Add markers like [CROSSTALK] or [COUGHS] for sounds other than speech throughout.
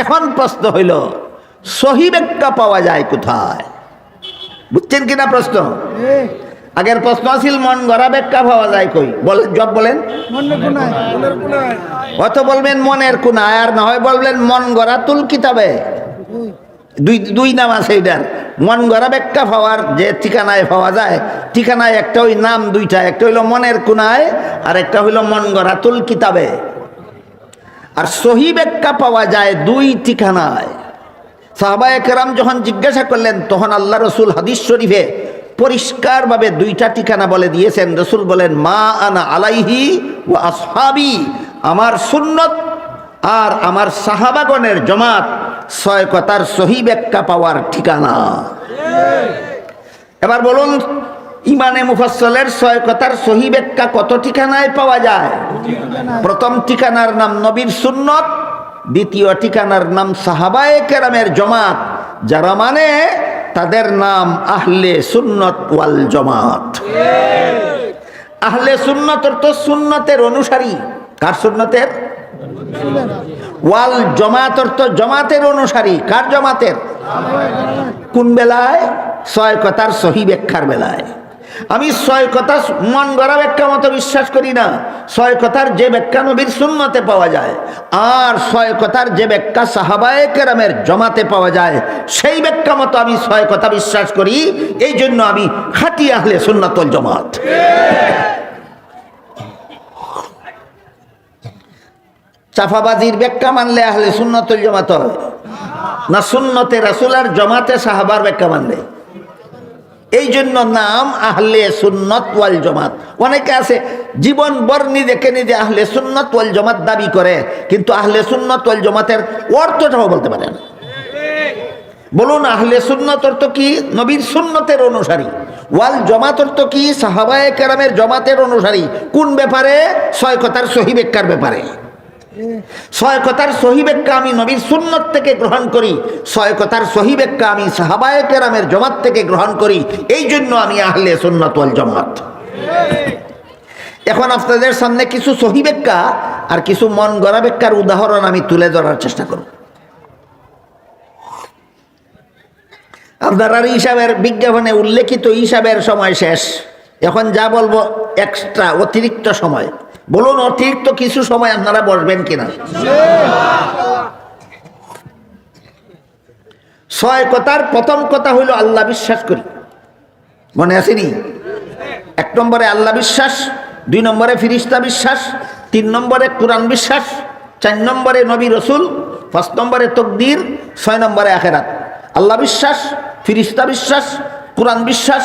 এখন প্রশ্ন হইল সহি ব্যাখ্যা পাওয়া যায় কোথায়? বুঝছেন কিনা প্রশ্ন? আগের প্রশ্ন আছিল মন গড়া ব্যাখ্যা পাওয়া যায় কই? বলেন জব বলেন। অত বলবেন মনের কোনায় আর না হয় বলবেন মন গড়া তুল কিতাবে। দুই দুই নাম আছে এটার। মন গড়া ব্যাখ্যা পাওয়ার যে ঠিকানায় পাওয়া যায় ঠিকানায় একটা ওই নাম দুইটা একটা হইল মনের কোনায় আর একটা হইল মন গড়া তুল কিতাবে। আর সহি ব্যাখ্যা পাওয়া যায় দুই ঠিকানায়। সাহবায় কেরাম যখন জিজ্ঞাসা করলেন তখন আল্লাহ রসুল হাদিস শরীফে পরিষ্কারভাবে দুইটা ঠিকানা বলে দিয়েছেন। রসুল বলেন মা আনা আলাইহি ও আসহাবি। আমার সুন্নত আর আমার সাহাবাগণের জমাত ছয় কথার সহি ব্যাখ্যা পাওয়ার ঠিকানা। এবার বলুন ইমানে মুফাসলের ছয় কথার সহি ব্যাখ্যা কত ঠিকানায় পাওয়া যায়? প্রথম ঠিকানার নাম নবীর সুন্নত, দ্বিতীয় ঠিকানার নাম সাহাবায়ে কেরামের জমাত, যারা মানে তাদের নাম আহলে সুন্নত ওয়াল জমাত। আহলে সুন্নতর তো সুন্নতের অনুসারী। কার সুন্নতের? ওয়াল জমাতর তো জমাতের অনুসারী। কার জমাতের? কোন বেলায়? ছয় কথার সহি ব্যাখ্যার বেলায়। আমি ছয় কথা মন গড়া ব্যাখ্যা মতো বিশ্বাস করি না। ছয় কথার যে ব্যাখ্যা নবীর শূন্যতে পাওয়া যায়, আর ছয় কথার যে ব্যাখ্যা সাহাবায়ে কেরামের জমাতে পাওয়া যায়, সেই ব্যাখ্যা মতো আমি ছয় কথা বিশ্বাস করি এই জন্য আমি খাটি আহলে সুন্নাতল জমাত। চাফাবাজির ব্যাখ্যা মানলে আহলে সুন্নতুল জমাত হয়, না সুন্নতে রাসুলার জমাতে সাহাবার ব্যাখ্যা মানলে? এই জন্য নাম আহলে সুন্নত ওয়াল জমাত। অনেকে আছে, জীবন বর নিজেকে নিজে আহলে সুন্নত ওয়াল জমাত দাবি করে, কিন্তু আহলে সুন্নত ওয়াল জমাতের অর্থটাও বলতে পারে না। বলুন, আহলে সুন্নত অর্থ কি? নবীর সুন্নতের অনুসারী। ওয়াল জমাত অর্থ কি? সাহাবায়ে কেরামের জমাতের অনুসারী। কোন ব্যাপারে? ছয় কথার ব্যাপারে। ছয় কথার সহি ব্যাখ্যা আমি নবীর সুন্নত থেকে গ্রহণ করি, ছয় কথার সহি ব্যাখ্যা আমি সাহাবায়ে কেরামের জমাত থেকে গ্রহণ করি, এই জন্য আমি আহলে সুন্নত ওয়াল জমাত। এখন আপনাদের সামনে কিছু সহি ব্যাখ্যা আর কিছু মন গড়া ব্যাখ্যার উদাহরণ আমি তুলে ধরার চেষ্টা করব। আপনার হিসাবের বিজ্ঞাপনে উল্লেখিত হিসাবের সময় শেষ। এখন যা বলব এক্সট্রা অতিরিক্ত সময়। বলুন, অতিরিক্ত কিছু সময় আপনারা বসবেন কিনা? ছয় কথার প্রথম কথা হইল আল্লাহ বিশ্বাস করি। মনে আসেনি এক নম্বরে আল্লাহ বিশ্বাস, দুই নম্বরে ফিরিস্তা বিশ্বাস, তিন নম্বরে কোরআন বিশ্বাস, চার নম্বরে নবী রসুল, পাঁচ নম্বরে তকদির, ছয় নম্বরে আখেরাত। আল্লাহ বিশ্বাস, ফিরিস্তা বিশ্বাস, কোরআন বিশ্বাস,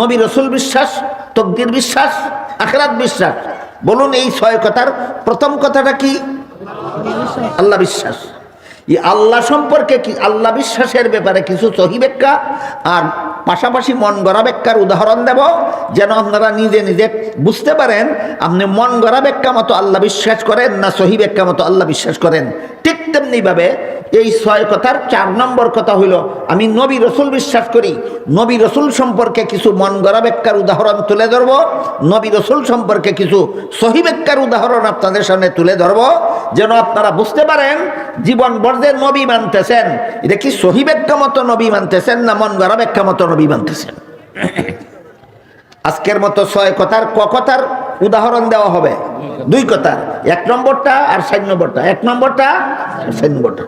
নবী রসুল বিশ্বাস, তকদির বিশ্বাস, আখেরাত বিশ্বাস। বলুন এই ছয় কথার প্রথম কথাটা কি? আল্লাহ বিশ্বাস। এই আল্লাহ সম্পর্কে কি? আল্লাহ বিশ্বাসের ব্যাপারে কিছু সহি ব্যাখ্যা? আর পাশাপাশি মন গড়া ব্যাখ্যার উদাহরণ দেব, যেন আপনারা নিজে নিজে বুঝতে পারেন, আপনি মন গড়া ব্যাখ্যা মতো আল্লাহ বিশ্বাস করেন না সহি ব্যাখ্যা মতো আল্লাহ বিশ্বাস করেন। ঠিক তেমনিভাবে এই ছয় কথার চার নম্বর কথা হইল, আমি নবী রসুল বিশ্বাস করি, নবী রসুল সম্পর্কে কিছু মন গড়া ব্যাখ্যার উদাহরণ তুলে ধরব, নবী রসুল সম্পর্কে কিছু সহি ব্যাখ্যার উদাহরণ আপনাদের সামনে তুলে ধরব, যেন আপনারা বুঝতে পারেন, জীবন বর্জের নবী মানতেছেন। এটা কি সহি ব্যাখ্যা মতো নবী মানতেছেন না মন গড়া ব্যাখ্যা মতো নবী মানতেছেন? আজকের মতো ছয় কথার ক কথার উদাহরণ দেওয়া হবে। দুই কথার, এক নম্বরটা আর সাত নম্বরটা। এক নম্বরটা সাত নম্বরটা।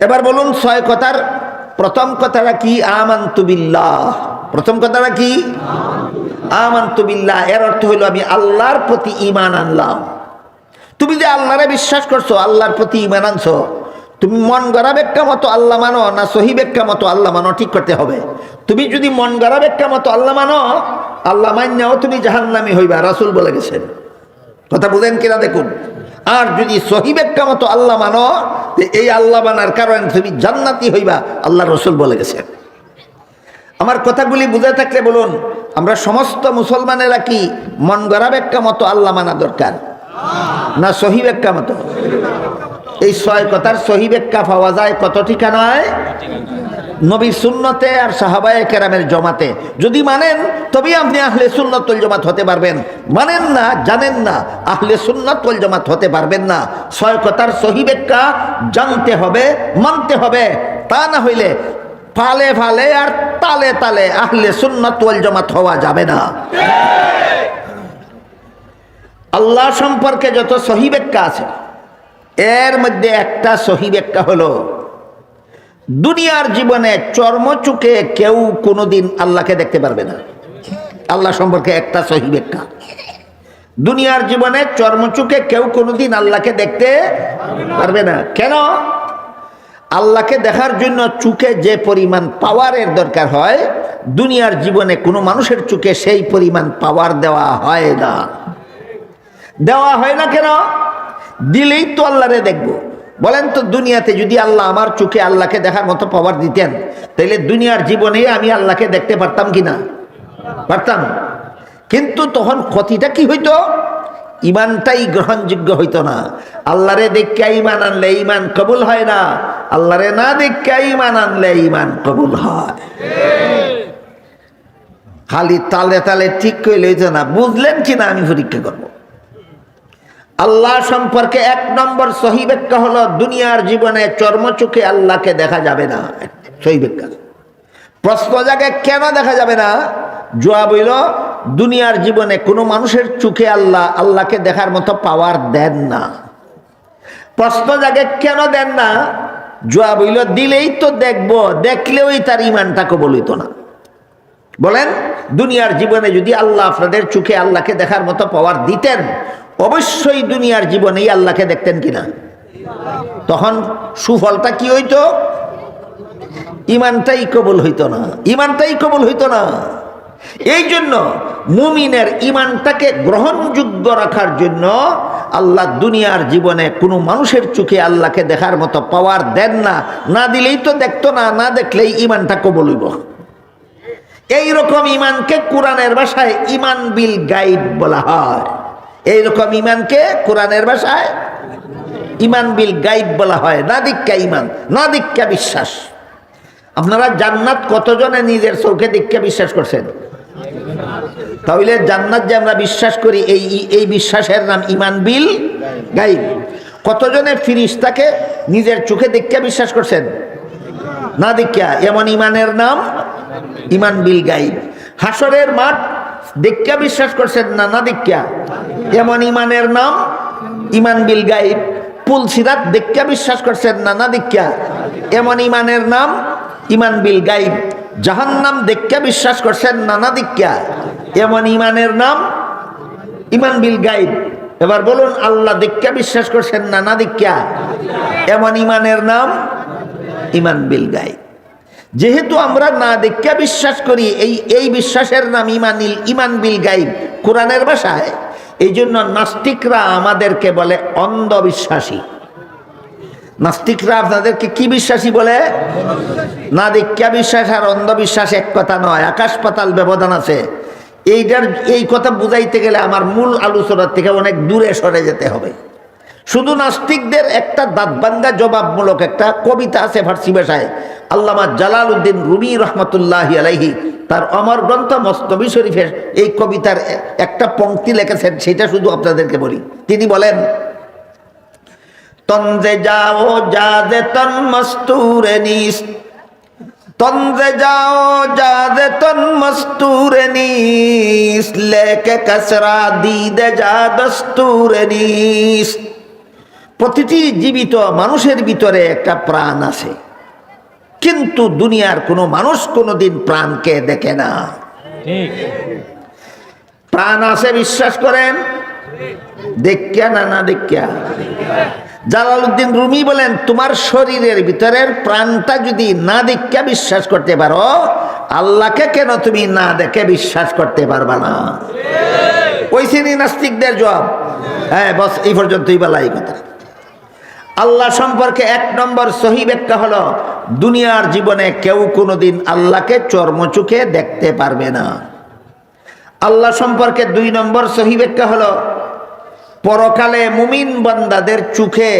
এবার বলুন ছয় কথার, প্রথম কথাটা কি? আমান্তুবিল্লাহ প্রথম কথাটা কি? আমান্তুবিল্লাহ এর অর্থ হইল আমি আল্লাহর প্রতি ইমান আনলাম। তুমি যে আল্লাহরে বিশ্বাস করছ, আল্লাহর প্রতি ইমান আনছো, তুমি মন গড়া ব্যাখ্যা মতো আল্লাহ মানো না সহি ব্যাখ্যা মতো আল্লাহ মানো? ঠিক করতে হবে। তুমি যদি মন গড়া ব্যাখ্যা মতো আল্লাহ মানো, আল্লাহ মান্যাও তুমি জাহান্নামি হইবা, রাসুল বলে গেছেন। কথা বুঝেন কিনা দেখুন। আর যদি সহি ব্যাখ্যা মতো আল্লাহ মানো যে এই আল্লাহ বানার কারণে তুমি জান্নাতি হইবা, আল্লাহ রসুল বলে গেছেন। আমার কথাগুলি বুঝে থাকলে বলুন, আমরা সমস্ত মুসলমানেরা কি মন গড়া ব্যাখ্যা মতো আল্লাহ মানা দরকার? না সহি ব্যাখ্যা মতো? এই ছয় কথার সহি ব্যাখ্যা পাওয়া যায় কত ঠিকানায়? নবীর সুন্নতে আর সাহাবায়ে কেরামের জমাতে। যদি মানেন, তবেই আপনি আহলে সুন্নতুল জমাত হতে পারবেন। মানেন না, জানেন না, আহলে সুন্নতুল জমাত হতে পারবেন না। ছয় কথার সহি জানতে হবে, মানতে হবে। তা না হইলে ফালে ফালে আর তালে তালে আহলে সুন্নতুল জমাত হওয়া যাবে না। আল্লাহ সম্পর্কে যত সহি ব্যাখ্যা আছে, এর মধ্যে একটা সহি ব্যাখ্যা হলো দুনিয়ার জীবনে চর্মচুকে কেউ কোনোদিন আল্লাহকে দেখতে পারবে না। আল্লাহ সম্পর্কে একটা সহি দুনিয়ার জীবনে চর্মচুকে কেউ কোনোদিন আল্লাহকে দেখতে পারবে না। কেন? আল্লাহকে দেখার জন্য চুকে যে পরিমাণ পাওয়ারের দরকার হয়, দুনিয়ার জীবনে কোনো মানুষের চুকে সেই পরিমাণ পাওয়ার দেওয়া হয় না। দেওয়া হয় না কেন? দিলেই তো আল্লাহরে দেখব। বলেন তো দুনিয়াতে যদি আল্লাহ আমার চোখে আল্লাহকে দেখার মতো পাওয়ার দিতেন তাহলে দুনিয়ার জীবনে আমি আল্লাহকে দেখতে পারতাম কি না পারতাম। কিন্তু তখন ক্ষতিটা কি হইতো? ইমানটাই গ্রহণযোগ্য হইতো না। আল্লাহরে দেখা ইমান আনলে ইমান কবুল হয় না। আল্লাহরে না দেখা ইমান আনলে ইমান কবুল হয়। খালি তালে তালে ঠিক করে লইতো না। বুঝলেন কি না আমি পরীক্ষা করব? আল্লাহ সম্পর্কে এক নম্বর সহি ব্যাখ্যা হলো, দুনিয়ার জীবনে চর্মচোখে আল্লাহকে দেখা যাবে না। সহি ব্যাখ্যা। প্রশ্ন জাগে, কেন দেখা যাবে না? জবাব বইল দুনিয়ার জীবনে কোনো মানুষের চোখে আল্লাহ, আল্লাহকে দেখার মতো পাওয়ার দেন না। প্রশ্ন জাগে, কেন দেন না? জবাব হইল, দিলেই তো দেখব দেখলেওই তার ইমানটা কবল হইতো না। বলেন, দুনিয়ার জীবনে যদি আল্লাহ আপনাদের চোখে আল্লাহকে দেখার মতো পাওয়ার দিতেন অবশ্যই দুনিয়ার জীবনেই আল্লাহকে দেখতেন কিনা? তখন সুফলটা কি হইতো? ইমানটাই কবল হইতো না। ইমানটাই কবল হইতো না। এই জন্য মুমিনের ইমানটাকে গ্রহণযোগ্য রাখার জন্য আল্লাহ দুনিয়ার জীবনে কোনো মানুষের চোখে আল্লাহকে দেখার মতো পাওয়ার দেন না। না দিলেই তো দেখতো না না দেখলেই ইমানটা কবল হইব। এইরকম ইমানকে কোরআনের ভাষায় ইমান বিল গাইড বলা হয়। এইরকম ইমানকে কোরআনের ভাষায়? ইমান বিল গাইব বলা হয়। না দীক্ষা ইমান না দীক্ষা বিশ্বাস। আপনারা জান্নাত কতজনে নিজের চোখে দীক্ষা বিশ্বাস করছেন? তাহলে জান্নাত যে আমরা বিশ্বাস করি, এই এই বিশ্বাসের নাম ইমান বিল গাইব। কতজনে ফিরিস্তাকে নিজের চোখে দীক্ষা বিশ্বাস করছেন? না দীক্ষা এমন ইমানের নাম ইমান বিল গাইব। হাসরের মাঠ দীক্ষা বিশ্বাস করছেন না না দীক্ষা? এমন ইমানের নাম, ইমান বিল গাইব পুল সিরাত, দীক্ষা বিশ্বাস করছেন না না দীক্ষা? এমন ইমানের নাম, ইমান বিল গাইব জাহান নাম দীক্ষা বিশ্বাস করছেন নানা দীক্ষা? এমন ইমানের নাম, ইমান বিল গাইব এবার বলুন আল্লাহ দীক্ষা বিশ্বাস করছেন নানা দীক্ষা? এমন ইমানের নাম, ইমান বিল গাইব যেহেতু আমরা না দেখা বিশ্বাস করি, এই এই বিশ্বাসের নাম ইমানিল, ইমান বিল গাইব, কোরআনের ভাষায় এই জন্য নাস্তিকরা আমাদেরকে বলে অন্ধবিশ্বাসী। নাস্তিকরা আপনাদেরকে কি বিশ্বাসী বলে? না দীক্ষা বিশ্বাস আর অন্ধবিশ্বাস এক কথা নয়, আকাশ পাতাল ব্যবধান আছে। এইটার, এই কথা বুঝাইতে গেলে আমার মূল আলোচনার থেকে অনেক দূরে সরে যেতে হবে। শুধু নাস্তিকদের একটা দাঁতবাঙ্গা জবাবমূলক একটা কবিতা আছে ফার্সি ভাষায় আল্লামা জালাল উদ্দিন রুমি রহমতুল্লাহ আলাইহি, তার অমর গ্রন্থ মস্তবি শরীফের এই কবিতার একটা পংক্তি লিখেছেন, সেটা শুধু আপনাদেরকে বলি। তিনি বলেন তন্দ্রে যাও, যা দে তন মস্তুরে নিস তন্দ্রে যাও, যা দে তন মস্তুরে নিস, লেকে কসরা দি দে যা দস্তুরে নিস। প্রতিটি জীবিত মানুষের ভিতরে একটা প্রাণ আছে। কিন্তু দুনিয়ার কোনো মানুষ কোনোদিন প্রাণকে দেখে না। প্রাণ আছে বিশ্বাস করেন? দেখিয়া না না দেখা জালালউদ্দিন রুমি বলেন তোমার শরীরের ভিতরের প্রাণটা যদি না দেখা বিশ্বাস করতে পারো আল্লাহকে কেন তুমি না দেখে বিশ্বাস করতে পারবা না? ওই শ্রেণি নাস্তিকদের জবাব হ্যাঁ বস এই পর্যন্তই বলা এই কথা। আল্লাহ সম্পর্কে এক নম্বর সহি ব্যাখ্যা হলো দুনিয়ার জীবনে কেউ কোনোদিন আল্লাহকে চর্মচুখে দেখতে পারবে না। আল্লাহ সম্পর্কে দুই নম্বর সহি ব্যাখ্যা হলো, পরকালে মুমিন বান্দাদের চোখে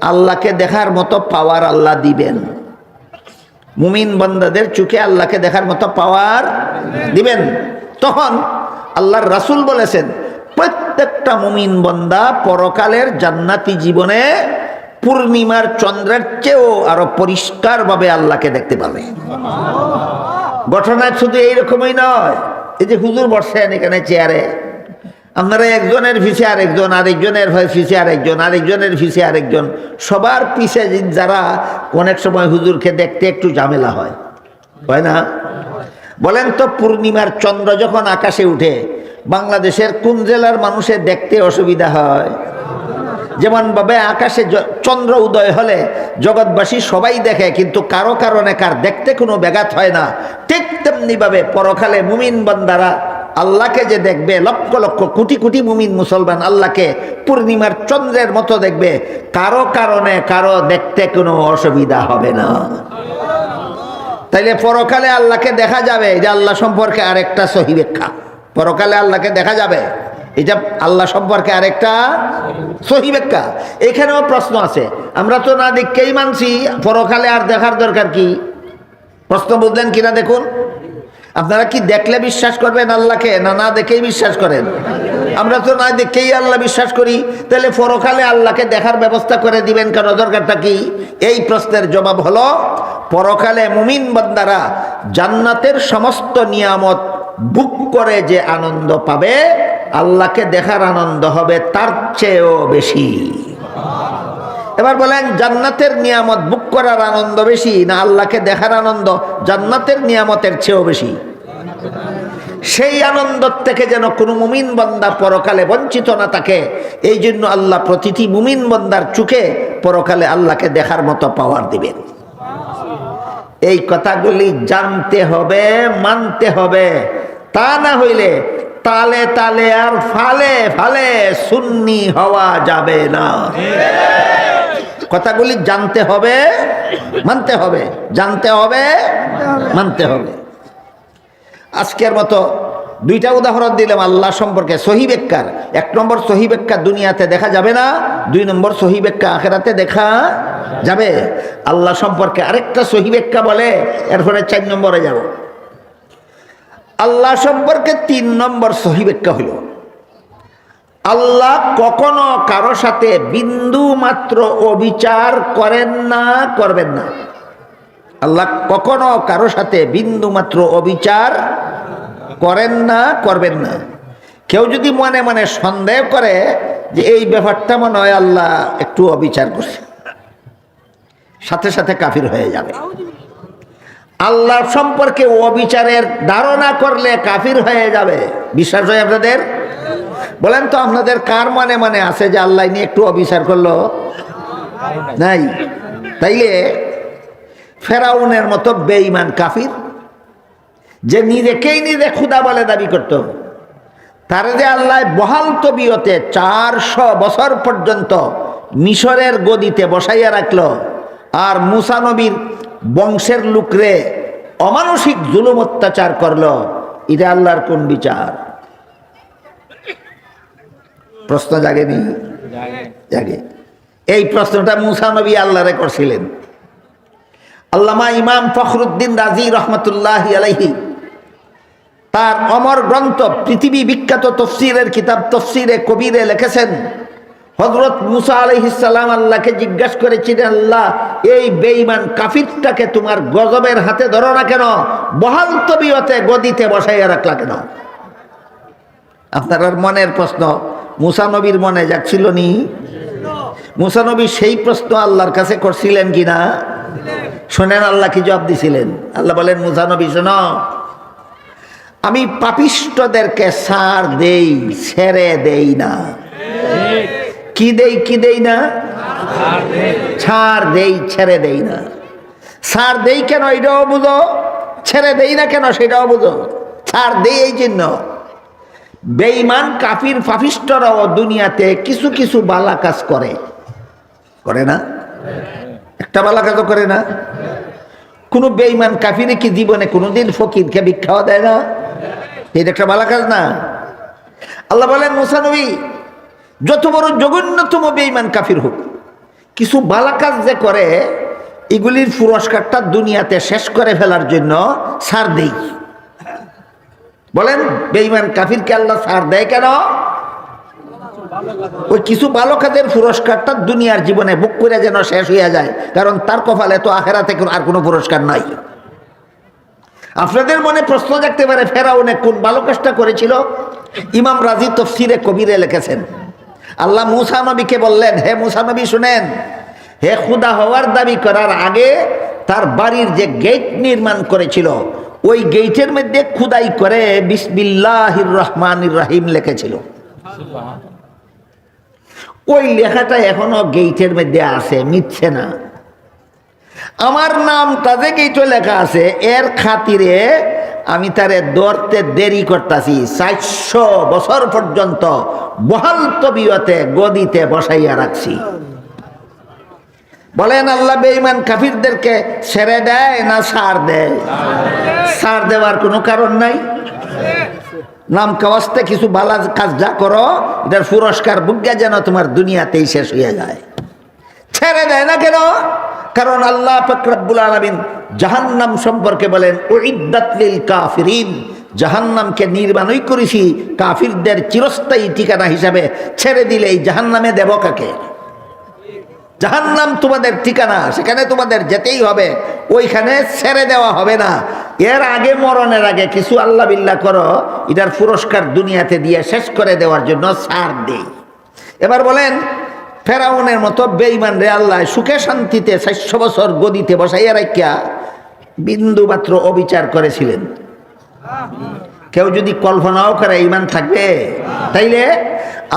আল্লাহকে দেখার মতো পাওয়ার আল্লাহ দিবেন। মুমিন বান্দাদের চোখে আল্লাহকে দেখার মতো পাওয়ার দিবেন। তখন আল্লাহর রাসূল বলেছেন, প্রত্যেকটা মুমিন বন্দা পরকালের জান্নাতি জীবনে পূর্ণিমার চন্দ্রের চেয়েও আরও পরিষ্কারভাবে আল্লাহকে দেখতে পাবে। ঘটনা শুধু এইরকমই নয়, এই যে হুজুর বসছেন এখানে চেয়ারে, আপনারা একজনের ফিসে আরেকজন, আরেকজনের ফিসে আরেকজন, আরেকজনের ফিসে আরেকজন, সবার পিছে যারা, অনেক সময় হুজুরকে দেখতে একটু ঝামেলা হয় হয় না? বলেন তো পূর্ণিমার চন্দ্র যখন আকাশে উঠে, বাংলাদেশের কোন জেলার মানুষের দেখতে অসুবিধা হয়? যেমন ভাবে আকাশে চন্দ্র উদয় হলে জগৎবাসী সবাই দেখে, কিন্তু কারও কারণে কার দেখতে কোনো ব্যাঘাত হয় না। ঠিক তেমনি ভাবে পরকালে মুমিন বান্দারা আল্লাহকে যে দেখবে, লক্ষ লক্ষ কোটি কোটি মুমিন মুসলমান আল্লাহকে পূর্ণিমার চন্দ্রের মতো দেখবে, কারও কারণে কারও দেখতে কোনো অসুবিধা হবে না। তাইলে পরকালে আল্লাহকে দেখা যাবে, যে আল্লাহ সম্পর্কে আরেকটা সহি ব্যাখ্যা পরকালে আল্লাহকে দেখা যাবে। এটা আল্লাহ সম্পর্কে আরেকটা সহি ব্যাখ্যা। এখানেও প্রশ্ন আছে। আমরা তো না দেখকেই মানছি, পরকালে আর দেখার দরকার কি? প্রশ্ন বুঝলেন কিনা দেখুন। আপনারা কি দেখলে বিশ্বাস করবেন আল্লাহকে, না না দেখেই বিশ্বাস করেন? আমরা তো না দেখেই আল্লাহ বিশ্বাস করি। তাহলে পরকালে আল্লাহকে দেখার ব্যবস্থা করে দিবেন কেন? দরকারটা কি? এই প্রশ্নের জবাব হলো, পরকালে মুমিন বান্দারা জান্নাতের সমস্ত নিয়ামত বুক করে যে আনন্দ পাবে আল্লাহকে দেখার আনন্দ হবে তার চেয়েও বেশি। এবার বলেন, জান্নাতের নিয়ামত বুক করার আনন্দ বেশি না আল্লাহকে দেখার আনন্দ জান্নাতের নিয়ামতের চেয়েও বেশি? সেই আনন্দ থেকে যেন কোনো মুমিন বন্দা পরকালে বঞ্চিত না থাকে, এই জন্য আল্লাহ প্রতিটি মুমিন বন্দার চোখে পরকালে আল্লাহকে দেখার মতো পাওয়ার দিবেন। এই কথাগুলি জানতে হবে, মানতে হবে। তা না হইলে তালে তালে আর ফালে ফালে সুন্নি হওয়া যাবে না। কথাগুলি জানতে হবে, মানতে হবে, জানতে হবে, মানতে হবে। আজকের মতো দুইটা উদাহরণ দিলাম আল্লাহ সম্পর্কে। সহিবেক্কার এক নম্বর সহিবেক্কা দুনিয়াতে দেখা যাবে না, দুই নম্বর সহিবেক্কা আখেরাতে দেখা যাবে। আল্লাহ সম্পর্কে আরেকটা সহিবেক্কা বলে, এরপরে চার নম্বরে যাব। আল্লাহ সম্পর্কে তিন নম্বর সহিবেক্কা হইল আল্লাহ কখনো কারও সাথে বিন্দু মাত্র অবিচার করেন না, করবেন না। আল্লাহ কখনো কারও সাথে বিন্দু মাত্র অবিচার করেন না, করবেন না। কেউ যদি মনে মনে সন্দেহ করে যে এই ব্যাপারটা মনে হয় আল্লাহ একটু অবিচার করছে, সাথে সাথে কাফির হয়ে যাবে। আল্লাহ সম্পর্কে অবিচারের ধারণা করলে কাফির হয়ে যাবে। বিশ্বাস হয় আপনাদের? বলেন তো আপনাদের কার মানে মানে আছে যে আল্লাহ নিয়ে একটু অবিচার করল? নাই। তাইলে ফেরাউনের মতো বেঈমান কাফির, যে নিজেকেই নিজে ক্ষুদা বলে দাবি করত, তার যে আল্লাহ বহাল তবিয়তে চারশো বছর পর্যন্ত মিশরের গদিতে বসাইয়া রাখল, আর মুসানবীর বংশের লোকরে অমানসিক জুলুম অত্যাচার করল, এটা আল্লাহর কোন বিচার? প্রশ্ন জাগেনি? জাগে। এই প্রশ্নটা মুসানবী আল্লাহরে করছিলেন। আল্লামা ইমাম ফখরুদ্দিন রাজি রহমতুল্লাহ আলাইহি তার অমর গ্রন্থ পৃথিবী বিখ্যাত তফসিরের কিতাব তফসিরে কবিরে লিখেছেন হজরত মুসা আলহিসাল্লাম আল্লাহকে জিজ্ঞাসা করেছিলেন, আল্লাহ, এই বেঈমান কাফিরটাকে তোমার গজবের হাতে ধরো না কেন? বহাল তবিয়তে গদিতে বসাইয়া রাখলা কেন? আপনার মনের প্রশ্ন মুসানবীর মনে যাচ্ছিল নি? মুসা নবী সেই প্রশ্ন আল্লাহর কাছে করছিলেন কিনা শোনেন, আল্লাহ কি জবাব দিছিলেন? আল্লাহ বলেন, মুসা নবী, শোনো, আমি পাপিষ্টদেরকে সার দেই, ছেড়ে দেই না। কি দেই কি দেই না? ছাড় দেই, ছেড়ে দেই না। ছাড় দেই কেন, এটাও বুঝো? ছেড়ে দেই না কেন, সেটাও বুঝো? ছাড় দেই এই জন্য। বেঈমান, কাফির, ফাফিষ্টরাও দুনিয়াতে কিছু কিছু বালা কাজ করে। করে না? একটা বালা কাজও করে না? কোনো বেঈমান কাফিরে কি জীবনে কোনোদিন ফকিরকে ভিক্ষাও দেয় না? এটা একটা বালা কাজ না। আল্লাহ বলেন মুসানবী যত বড় জঘন্যতম বেঈমান কাফির হোক, কিছু বালা কাজ যে করে, এগুলির পুরস্কারটা দুনিয়াতে শেষ করে ফেলার জন্য সার দেই। বলেন বেইমান কাফিরকে আল্লাহ সার দেয় কেন? ওই কিছু ভালো কাজের পুরস্কারটা দুনিয়ার জীবনে বুক করে যেন শেষ হয়ে যায়, কারণ তার কপালে তো আখেরাতে আর কোনো পুরস্কার নাই। আপনাদের মনে প্রশ্ন জাগতে পারে, ফেরাউনে কোন ভালো কাজটা করেছিল? ইমাম রাজি তফসিরে কবিরে লিখেছেন। আল্লাহ মুসা নবীকে বললেন হে মুসা নবী শুনেন। হে খুদা হওয়ার দাবি করার আগে তার বাড়ির যে গেট নির্মাণ করেছিল ওই গেটের মধ্যে খুদাই করে বিসমিল্লাহির রহমানির রাহিম লেখেছিল। ওই লেখাটা এখনও গেইটের মধ্যে আছে মিথ্যে না। আমার নামটা যে গেটে লেখা আছে, এর খাতিরে আমি তারে দরতে দেরি করতেছি, চারশো বছর পর্যন্ত বহাল তবিয়তে গদিতে বসাইয়া রাখছি। বলেন আল্লাহ, বেঈমান কাফিরদেরকে ছেড়ে দেয় না সার দেয়? সার দেওয়ার কোনো কারণ নাই? নাম কাওয়াজতে কিছু ভালো কাজ যা করো, এটার পুরস্কার বুজ্ঞা যেন তোমার দুনিয়াতেই শেষ হয়ে যায়। ছেড়ে দেয় না কেন? কারণ আল্লাহ ফকরাবুল আলমিন জাহান্নাম সম্পর্কে বলেন ওইদাতলিল কাফিরিন। জাহান্নামকে নির্মাণই করেছি, কাফিরদের চিরস্থায়ী ঠিকানা হিসাবে ছেড়ে দিলে এই জাহান্নামে দেব কাকে? জাহান্নাম তোমাদের ঠিকানা, সেখানে তোমাদের যেতেই হবে, ওইখানে ছেড়ে দেওয়া হবে না। এর আগে মরণের আগে কিছু আল্লাহ বিল্লাহ করো, এটার পুরস্কার দুনিয়াতে দিয়ে শেষ করে দেওয়ার জন্য সার দেই। এবার বলেন ফেরাউনের মতো বেইমান রে আল্লাহ, সুখে শান্তিতে চারশো বছর গদিতে বসাইয়া রাখিয়া বিন্দু মাত্র অবিচার করেছিলেন। কেউ যদি কল্পনাও করে ইমান থাকবে, তাইলে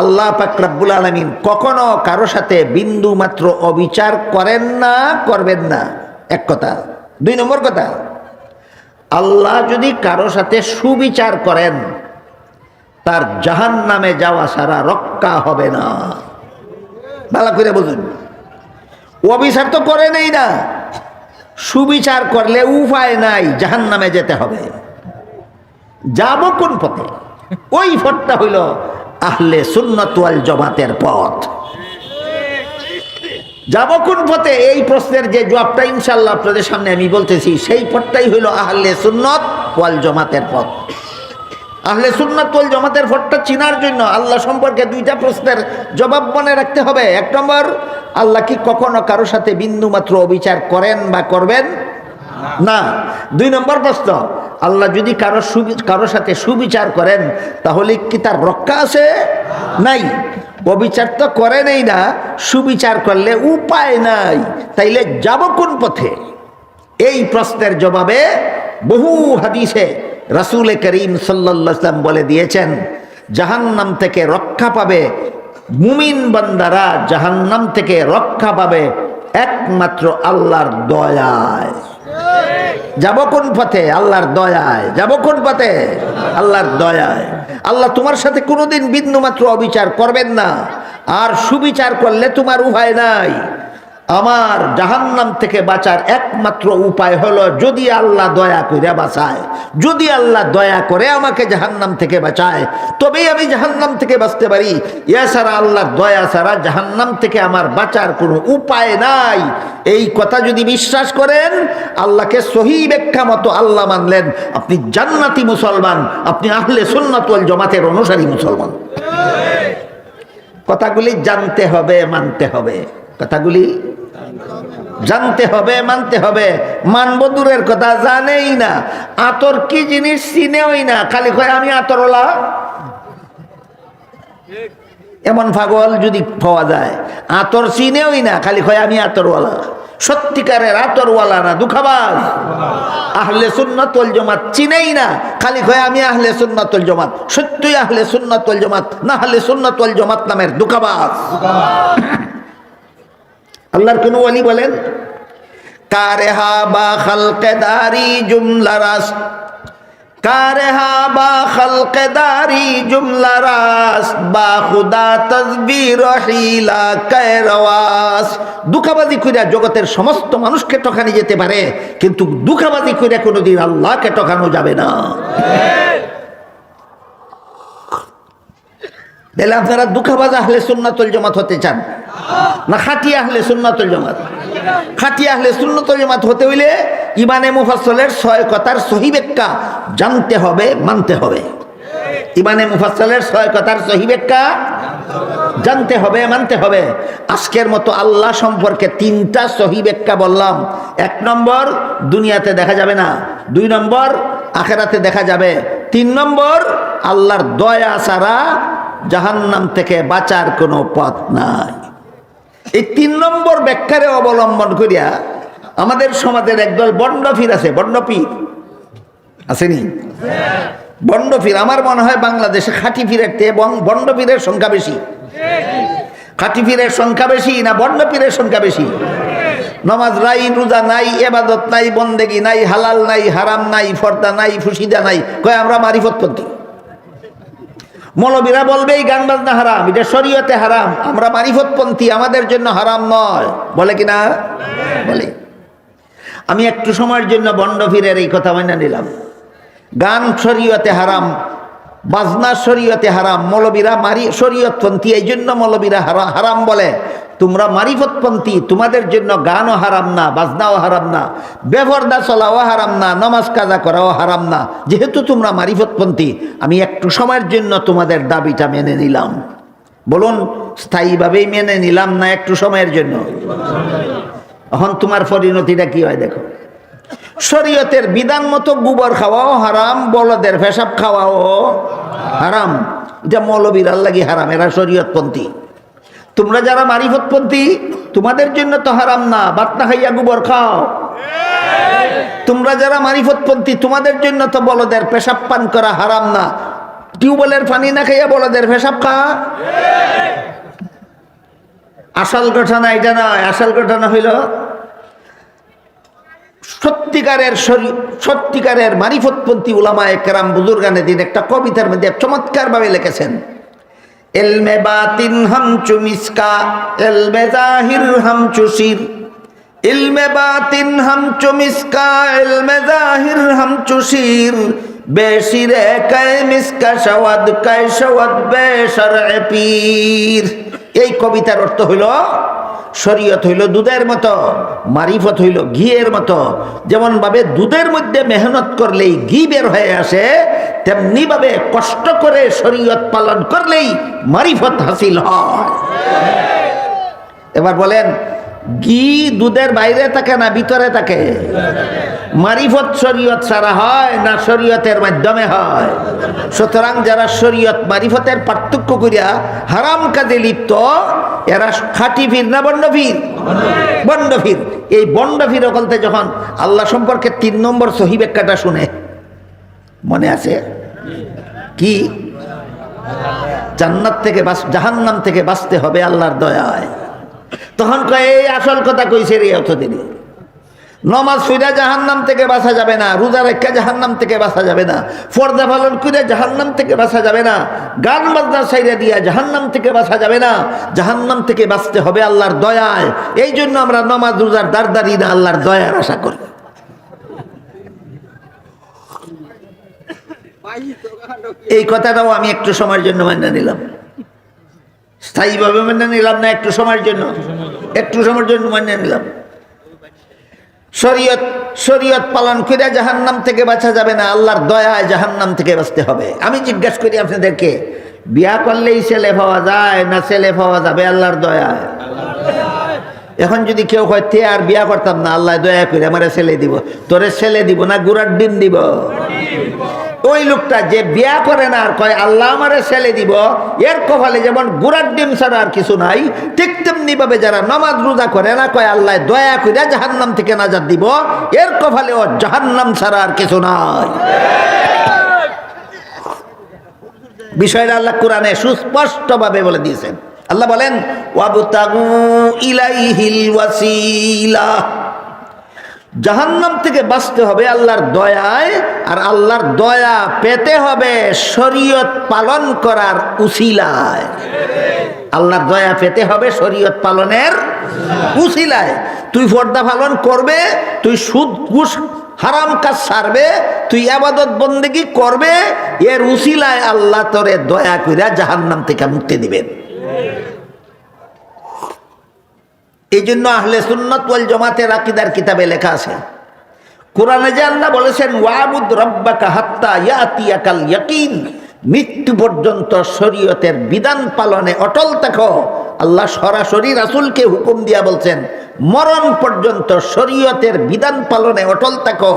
আল্লাহ পাকরাবুল আলমিন কখনো কারও সাথে বিন্দু মাত্র অবিচার করেন না, করবেন না। এক কথা। দুই নম্বর কথা, আল্লাহ যদি কারও সাথে সুবিচার করেন, তার জাহান নামে যাওয়া সারা রক্ষা হবে না। ভালো করে বুঝুন। অবিচার তো করে নেই না। সুবিচার করলে উপায় নাই জাহান নামে যেতে হবে। যাব কোন পথে? ওই পথটা হইল আহলে সুন্নতওয়াল জমাতের পথ। যাব কোন পথে? এই প্রশ্নের যে জবাবটা ইনশাল্লাহ আপনাদের সামনে আমি বলতেছি, সেই পথটাই হইল আহলে সুন্নত ওয়াল জমাতের পথ। আহলে সুন্নাত ওয়াল জমাতের পথটা চিনার জন্য আল্লাহ সম্পর্কে দুইটা প্রশ্নের জবাব মনে রাখতে হবে। এক নম্বর, আল্লাহ কি কখনো কারও সাথে বিন্দু মাত্র অবিচার করেন বা করবেন? না। দুই নম্বর প্রশ্ন, আল্লাহ যদি কারও কারও সাথে সুবিচার করেন, তাহলে কি তার রক্ষা আছে? নাই। অবিচার তো করে নেই না, সুবিচার করলে উপায় নাই। তাইলে যাব কোন পথে? এই প্রশ্নের জবাবে বহু হাদিসে রাসূল করিম সাল্লাম বলে দিয়েছেন, জাহান্নাম থেকে রক্ষা পাবে মুমিন বান্দারা, জাহান্নাম থেকে রক্ষা পাবে একমাত্র আল্লাহর দয়ায়। যাব কোন পথে? আল্লাহর দয়ায়। যাব কোন পথে? আল্লাহর দয়ায়। আল্লাহ তোমার সাথে কোনোদিন বিন্দু মাত্র অবিচার করবেন না। আর সুবিচার করলে তোমার উপায় নাই। আমার জাহান্নাম থেকে বাঁচার একমাত্র উপায় হলো যদি আল্লাহ দয়া করে বাঁচায়। যদি আল্লাহ দয়া করে আমাকে জাহান্নাম থেকে বাঁচায়, তবেই আমি জাহান্নাম থেকে বাঁচতে পারি। এছাড়া আল্লাহর দয়া ছাড়া জাহান্নাম থেকে আমার বাঁচার কোনো উপায় নাই। এই কথা যদি বিশ্বাস করেন, আল্লাহকে সহি ব্যাখ্যা মতো আল্লাহ মানলেন। আপনি জান্নাতি মুসলমান, আপনি আহলে সুন্নাতুল জমাতের অনুসারী মুসলমান। কথাগুলি জানতে হবে, মানতে হবে। কথাগুলি জানতে হবে, মানতে হবে। মানব দূরের কথা, জানেই না। আতর কি জিনিস চিনেই না। খালি কয়, আমি আতরওয়ালা? এমন পাগল যদি পাওয়া যায়। আতর চিনেই না। খালি কয়, আমি আতরওয়ালা। সত্যিকারের আতরওয়ালা না, দুঃখাবাজ। আহলে সুন্নাতুল জমাত চিনেই না। খালি কয়, আমি আহলে সুন্নাতুল জমাত। সত্যই আহলে সুন্নাতুল জমাত না, আহলে সুন্নাতুল জমাত নামের দুঃখাবাজ। আল্লাহর কোন ওয়ালি বলেন? কারেহা বা খালকেদারি জুমলা রাস। কারেহা বা খালকেদারি জুমলা রাস। বা খুদা তসবির হিলা কায়রওয়াস দুঃখাবাজি কইরা জগতের সমস্ত মানুষকে টকানি যেতে পারে, কিন্তু দুঃখাবাজি কইরা কোনোদিন আল্লাহকে টকানো যাবে না। তাহলে আপনারা দুঃখাবাজ আহলে সুন্নাতুল জামাত হতে চান। না খাটি আহলে সুন্নাতুল জামাত। খাটি আহলে সুন্নাতুল জামাত হতে হইলে ইমানে মুফাসলের ছয় কথার সহি জানতে হবে, মানতে হবে। ইমানে মুফাসলের ছয় কথার সহি জানতে হবে, মানতে হবে। আজকের মতো আল্লাহ সম্পর্কে তিনটা সহি ব্যাখ্যা বললাম। এক নম্বর, দুনিয়াতে দেখা যাবে না। দুই নম্বর, আখেরাতে দেখা যাবে। তিন নম্বর, আল্লাহর দয়া ছাড়া জাহান্নাম থেকে বাঁচার কোনো পথ নাই। এই তিন নম্বর ব্যাখ্যারে অবলম্বন করিয়া আমাদের সমাজের একদল বন্ডফির আছে বন্ডপীর আসেনি বন্ডফির আমার মনে হয় বাংলাদেশে খাঁটি ফিরের চেয়ে বং বন্ডপীরের সংখ্যা বেশি। খাঁটি ফিরের সংখ্যা বেশি না বন্ডপীরের সংখ্যা বেশি? নমাজ নাই, রোজা নাই, এবাদত নাই, বন্দেগি নাই, হালাল নাই, হারাম নাই, ফর্দা নাই, ফুসিদা নাই, কয় আমরা মারিফত মারিফতপন্থী? মৌলবীরা বলবে, এই গান বাজনা হারাম, এটা শরীয়তে হারাম। আমরা মারিফতপন্থী, আমাদের জন্য হারাম নয়। বলে কি না? বলে। আমি একটু সময়ের জন্য বন্ড ফিরের এই কথা মাইনা নিলাম। গান শরীয়তে হারাম, বাজনা শরীয়তে হারাম, মৌলবীরা মারি, শরীয়তপন্থী এই জন্য মৌলবীরা হারা- হারাম বলে। তোমরা মারিফতপন্থী, তোমাদের জন্য গানও হারাম না, বাজনাও হারাম না বেভরদা চলাও হারাম না, নমাজ কাজা করাও হারাম না। যেহেতু তোমরা মারিফতপন্থী, আমি একটু সময়ের জন্য তোমাদের দাবিটা মেনে নিলাম। বলুন, স্থায়ীভাবেই মেনে নিলাম না একটু সময়ের জন্য? এখন তোমার পরিণতিটা কি হয় দেখো। শরীয়তের বিধান মতো গোবর খাওয়াও হারাম, বলদের পেশাব খাওয়াও হারাম। এটা মৌলবীর আল্লাগি হারাম, এরা শরীয়তপন্থী। তোমরা যারা মারিফতপন্থী, তোমাদের জন্য তো হারাম না। বাটনা খাইয়া গোবর খাও। তোমরা যারা মারিফতপন্থী, তোমাদের জন্য তো বলদের পেশাব পান করা হারাম না। টিউবওয়েলের পানি না খাইয়া বলদের পেশাব খা। আসল ঘটনা এটা নয় আসল ঘটনা হইল, সত্যিকারের সত্যিকারের মারিফতপন্থী উলামা একরাম বুজুর্গানে দিন একটা কবিতার মধ্যে চমৎকারভাবে লিখেছেন। এলমে বাতিন হাম চুমিসকা এলমে জাহির হাম চুসির ইলমে বাতিন হাম চুমিসকা এলমে জাহির হাম চুসির বেশিরে কায় মিসকা, সওয়াদ কায় সওয়াদ বেশর পীর। এই কবিতার অর্থ হইল শরীয়ত হইল দুধের মতো, মারিফত হইল ঘিয়ের মতো। যেমন ভাবে দুধের মধ্যে মেহনত করলেই ঘি বের হয়ে আসে তেমনি ভাবে কষ্ট করে শরীয়ত পালন করলেই মারিফত হাসিল হয়। এবার বলেন, ঘি দুধের বাইরে থাকে না, ভিতরে থাকে? মারিফত শরীয়ত সারা হয় না শরীয়তের মাধ্যমে হয়? সুতরাং যারা শরীয়ত মারিফতের পার্থক্য করিয়া হারাম কাজে লিপ্ত, এরা খাটি ফির না বন্ডফির বন্ডফির এই বন্ডফির অকলতে যখন আল্লাহ সম্পর্কে তিন নম্বর সহি ব্যাখ্যাটা শুনে, মনে আছে? কি? জান্নাত থেকে বাস জাহান্নাম থেকে বাঁচতে হবে আল্লাহর দয়ায়। তখন কয়, এই আসল কথা কইছে রে অতদিনে নমাজ ফিরা জাহান্নাম থেকে বাঁচা যাবে না, রোজা রেখা জাহান্নাম থেকে বাঁচা যাবে না, পর্দা পালন করে জাহান্নাম থেকে বাঁচা যাবে না, গান বাজনা সাইরা দিয়া জাহান্নাম থেকে বাঁচা যাবে না, জাহান্নাম থেকে বাঁচতে হবে আল্লাহর দয়ায়। এই জন্য আমরা নমাজ, রোজার দারদারি না আল্লাহর দয়ার আশা করি। এই কথাটাও আমি একটু সময়ের জন্য মেনে নিলাম। স্থায়ীভাবে মেনে নিলাম না একটু সময়ের জন্য? একটু সময়ের জন্য মেনে নিলাম। শরীয়ত শরীয়ত পালন করে জাহান্নাম থেকে বাঁচা যাবে না, আল্লাহর দয়ায় জাহান্নাম থেকে বাঁচতে হবে। আমি জিজ্ঞেস করি আপনাদেরকে, বিয়া করলেই ছেলে পাওয়া যায় না ছেলে পাওয়া যাবে আল্লাহর দয়ায়? এখন যদি কেউ হয় তে আর বিয়া করতাম না, আল্লাহ দয়া করে আমার ছেলে দিব। তোরে ছেলে দিব না গুড়ার ডিম দিব? ওই লোকটা যে বিয়া করে না আর কয়, আল্লাহ আমারে ছেলে দিব, এর কপালে যেমন গুড়ার ডিম ছাড়া আর কিছু নাই, ঠিক তেমনি ভাবে যারা নামাজ রোজা করে না, কয়, আল্লাহ দয়া করে জাহান্নাম থেকে নাজাদ দিব, এর কপালে ও জাহান্নাম ছাড়া আর কিছু নাই। বিষয়টা আল্লাহ কোরআনে সুস্পষ্টভাবে বলে দিয়েছেন। আল্লাহ বলেন জাহান্নাম থেকে বাঁচতে হবে আল্লাহর দয়ায়, আর আল্লাহর দয়া পেতে হবে শরীয়ত পালন করার উসিলায়। আল্লাহর দয়া পেতে হবে শরীয়ত পালনের উসিলায়। তুই পর্দা পালন করবে, তুই সুদ, ঘুষ, হারাম কাজ সারবে, তুই আবাদত বন্দেগি করবে, এর উসিলায় আল্লাহ তোরে দয়া কইরা জাহান্নাম থেকে মুক্তি দিবেন। এই জন্য আহলে সুন্নত ওয়াল জমাতের আকিদার কিতাবে লেখা আছে, কোরআনে যে আল্লাহ বলেছেন, ওয়াবুদ রব্বাকা হাত্তা ইয়াতিয়াকাল ইয়াকিন মৃত্যু পর্যন্ত শরীয়তের বিধান পালনে অটল থাকো। আল্লাহ সরাসরি রাসূলকে হুকুম দিয়া বলছেন, মরণ পর্যন্ত শরীয়তের বিধান পালনে অটল থাকো।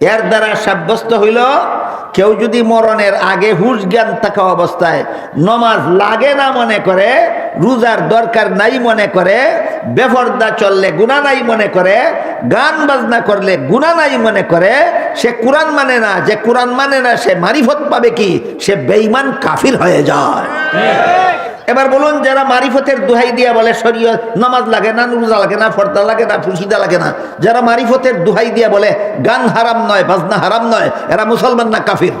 এর দ্বারা সাব্যস্ত হইল, কেউ যদি মরণের আগে হুশ জ্ঞান থাকা অবস্থায় নমাজ লাগে না মনে করে, রোজার দরকার নাই মনে করে, বেফর্দা চললে গুণা নাই মনে করে, গান বাজনা করলে গুণা নাই মনে করে, সে কোরআন মানে না, যে কোরআন মানে না, সে মারিফত পাবে কি? সে বেইমান কাফির হয়ে যায়। এবার বলুন, যারা মারিফতের দোহাই দিয়া বলে শরীয়ত, নামাজ লাগে না, রোজা লাগে না, ফর্দা লাগে না ফুসিদা লাগে না, যারা মারিফতের দোহাই দিয়া বলে গান হারাম নয়, বাজনা হারাম নয়, এরা মুসলমান না কাফির?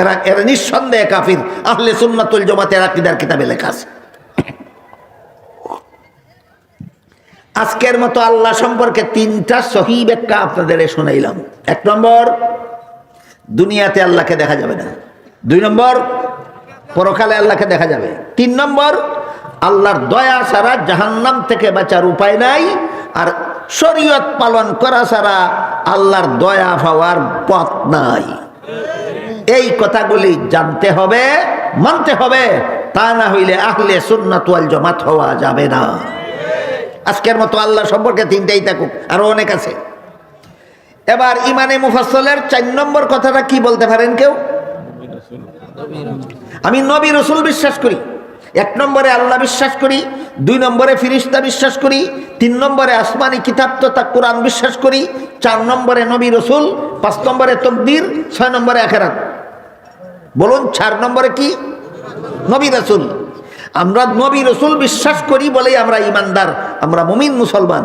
এরা এরা নিঃসন্দেহে কাফির। আহলে সুন্নাতুল জমাতের আকিদার কিতাবে লেখা আছে। আজকের মতো আল্লাহ সম্পর্কে তিনটা সহি ব্যাখ্যা আপনাদের শোনাইলাম। এক নম্বর, দুনিয়াতে আল্লাহকে দেখা যাবে না। দুই নম্বর পরকালে আল্লাহকে দেখা যাবে। তিন নম্বর, আল্লাহর দয়া ছাড়া জাহান্নাম থেকে বাঁচার উপায় নাই, আর শরীয়ত পালন করা ছাড়া আল্লাহর দয়া পাওয়ার পথ নাই। এই কথাগুলি জানতে হবে, মানতে হবে, তা না হইলে আহলে সুন্নাতুয়াল জমাত হওয়া যাবে না। আজকের মতো আল্লাহ সম্পর্কে তিনটাই থাকুক, আরও অনেক আছে। এবার ইমানে মুফাসলের চার নম্বর কথাটা কি বলতে পারেন কেউ? আমি নবী রসুল বিশ্বাস করি। এক নম্বরে আল্লাহ বিশ্বাস করি, দুই নম্বরে ফিরিস্তা বিশ্বাস করি, তিন নম্বরে আসমানি কিতাব তথা কোরআন বিশ্বাস করি, চার নম্বরে নবী রসুল, পাঁচ নম্বরে তকদির, ছয় নম্বরে আখেরাত। বলুন, চার নম্বরে কি? নবী রসুল। আমরা নবী রসুল বিশ্বাস করি বলেই আমরা ইমানদার, আমরা মুমিন মুসলমান।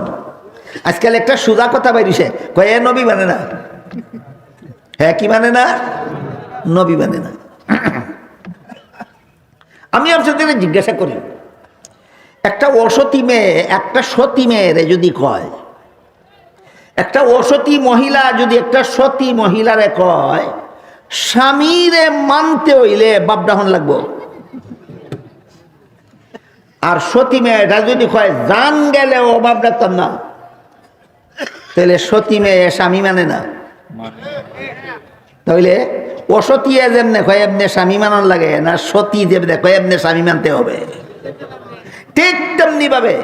আজকাল একটা সুজা কথা বাইরিছে, কয়ে নবী মানে না? হ্যাঁ কি মানে না? নবী মানে না। [COUGHS] আমি আপনাদের জিজ্ঞাসা করি, একটা অসতী মেয়ে, একটা সতী মেয়ের যদি কয়, একটা অসতী মহিলা যদি একটা সতী মহিলারে কয়, স্বামীরে মানতে হইলে বাপডাহন লাগবো। আর সতী মেয়েটা যদি কয়, জান গেলে ও বাপ ডাক্তার না, তাহলে সতী মেয়ে স্বামী মানে না। তাহলে অসতী যেমনে কয় এমনি স্বামী মানন লাগে, না সতী যেমনে কয় এমনি স্বামী মানতে হবে। ঠিক তেমনি ভাবে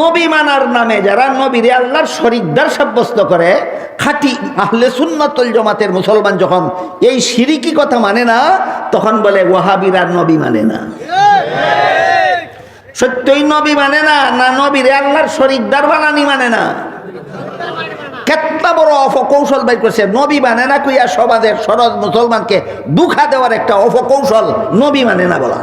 নবী মানার নামে যারা নবীরে আল্লাহর শরিকদার সাব্যস্ত করে, খাঁটি আহলে সুন্নতুল জমাতের মুসলমান যখন এই সিরিকি কথা মানে না, তখন বলে ওয়াহাবিরার নবী মানে না। সত্যই নবী মানে না না নবীর আল্লাহর শরিকদার বানানি মানে না। কেতটা বড় অপকৌশল বাই করছে। নবী মানে না কইয়া সমাজের সরজ মুসলমানকে দুঃখা দেওয়ার একটা অপকৌশল নবী মানে না বলা।